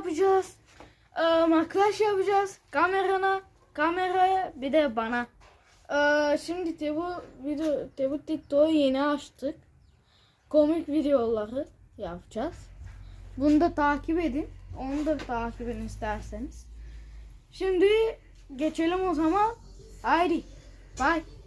yapacağız. Ee, makyaj yapacağız. Kamerana, kameraya bir de bana. Ee, şimdi Tebu video Tebu TikTok'u yeni açtık. Komik videoları yapacağız. Bunu da takip edin. Onu da takip edin isterseniz. Şimdi geçelim o zaman. Haydi. Bye.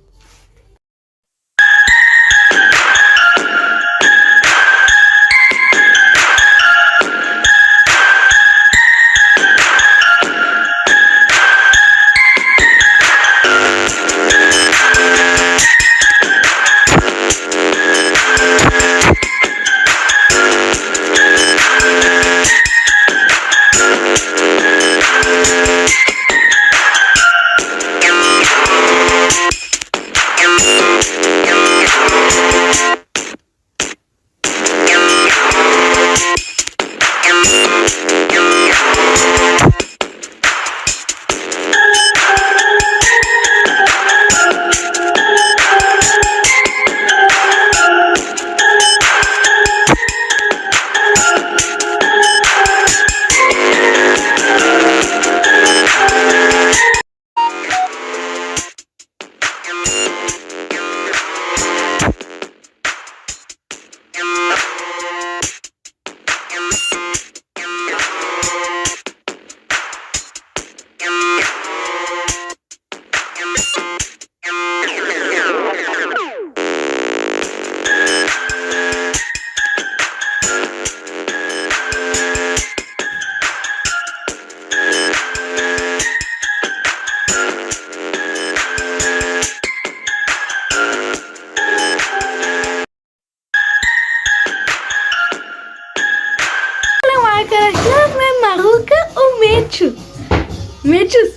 Meçhus.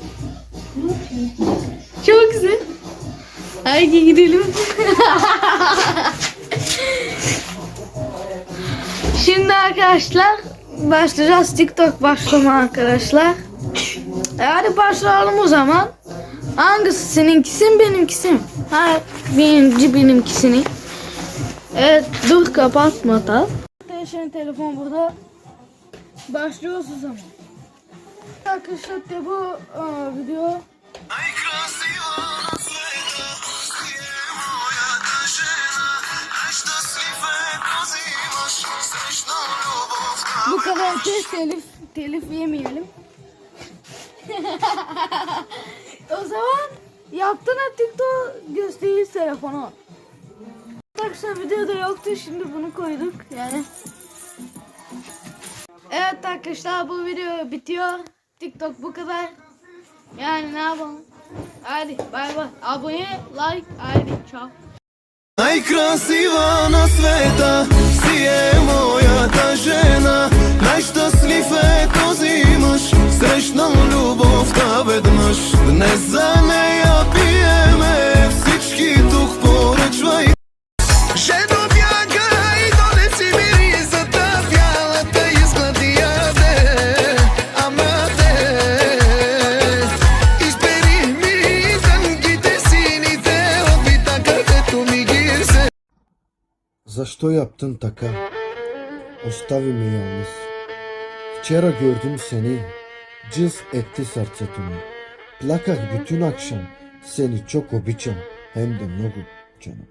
Çok güzel. Haydi gidelim. Şimdi arkadaşlar başlayacağız TikTok başlama arkadaşlar. E hadi başlayalım o zaman. Hangisi seninkisi mi benimkisi mi? Ha birinci benimkisini. Evet dur kapatma da. Arkadaşlar telefon burada. Başlıyoruz o zaman. Arkadaşlar de bu aa, video. Bu kadar telif, telif yemeyelim. o zaman yaptın TikTok göz değil telefonu. Arkadaşlar videoda yoktu şimdi bunu koyduk yani. Evet arkadaşlar bu video bitiyor. TikTok bu kadar. Yani ne yapalım? Hadi bay bay. Abone, like, hadi çao. Najkrasiva na sveta si je moja ta žena Najštasliv je to zimaš, srećnom ljubov ta vedmaš Dnes za Защо yaptın така? Остави ме yalnız. Вчера gördüm seni. Cız etti sırtımı. Plakak bütün akşam. Seni çok obicam. Hem de много canım.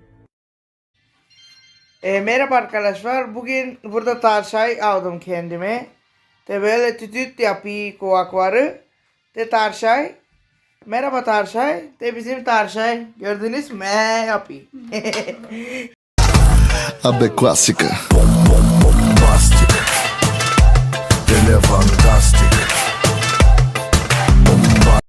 E, merhaba arkadaşlar. Bugün burada tarçay aldım kendime. De böyle tütüt yapıyor kovakları. De tarçay. Merhaba tarçay. De bizim tarçay. Gördünüz mü? AB clasică. Bom, bom, bombastic Ele fantastic Bomba